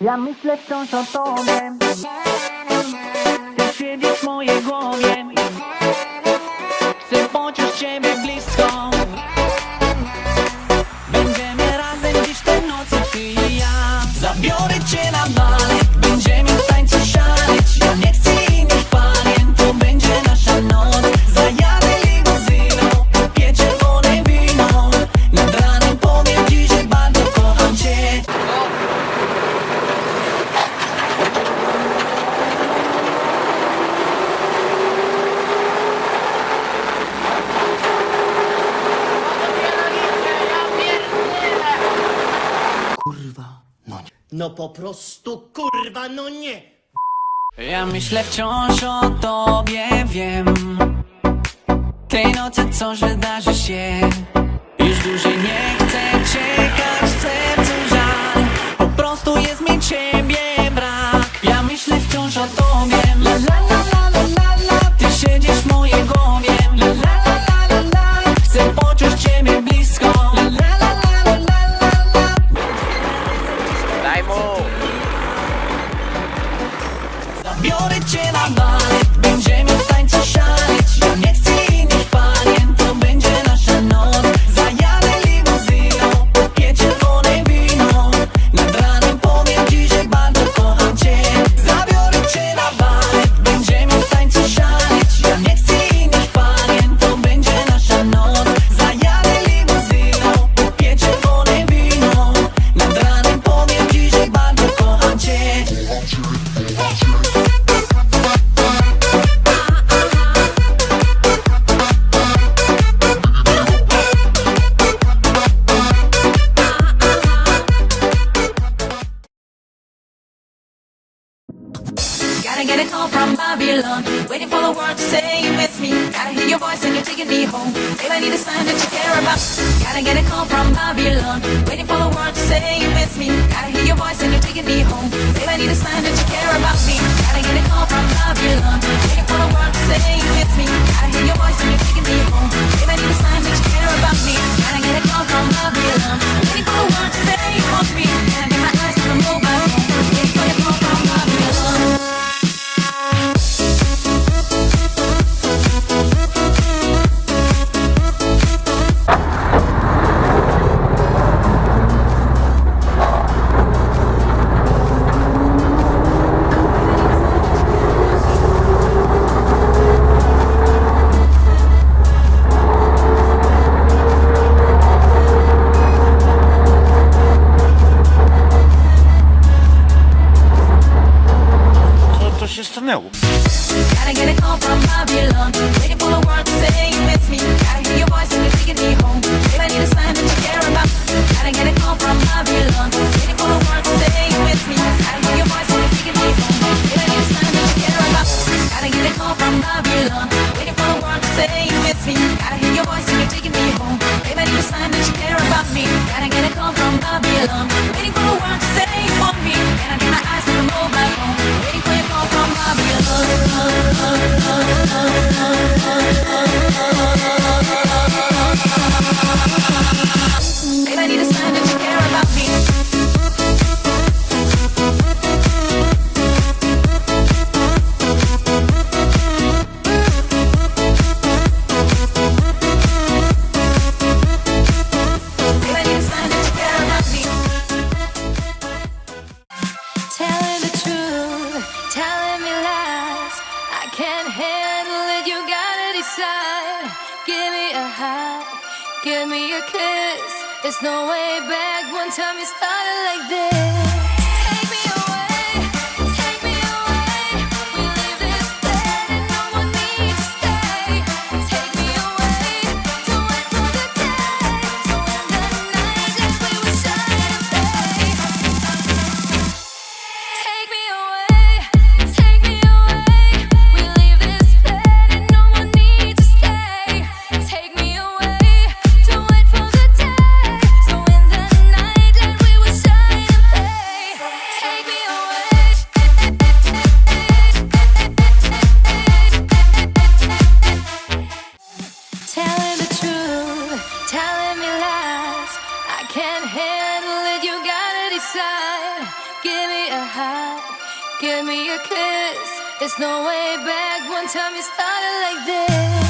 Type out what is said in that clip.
Ja myślę wciąż o tobie. Ty siedzisz w mojej głowie. Chcę poczuć ciebie blisko. No po prostu kurwa, no nie! Ja myślę wciąż o tobie, wiem. Tej nocy coś wydarzy się. Już dłużej nie chcę czekać. cuore in my mind. get a call from Babylon. Waiting for the world to say you miss me. Gotta hear your voice and you're taking me home. Babe, I need a sign that you care about. Gotta get a call from Babylon. Waiting for the world to say you miss me. Gotta hear your voice and you're taking me home. Babe, I need a sign that you care about me. Gotta get a call from Babylon. Waiting for co się stanęło? Give me a kiss. There's no way back. One time you started like this. Give me a kiss. It's no way back. One time you started like this.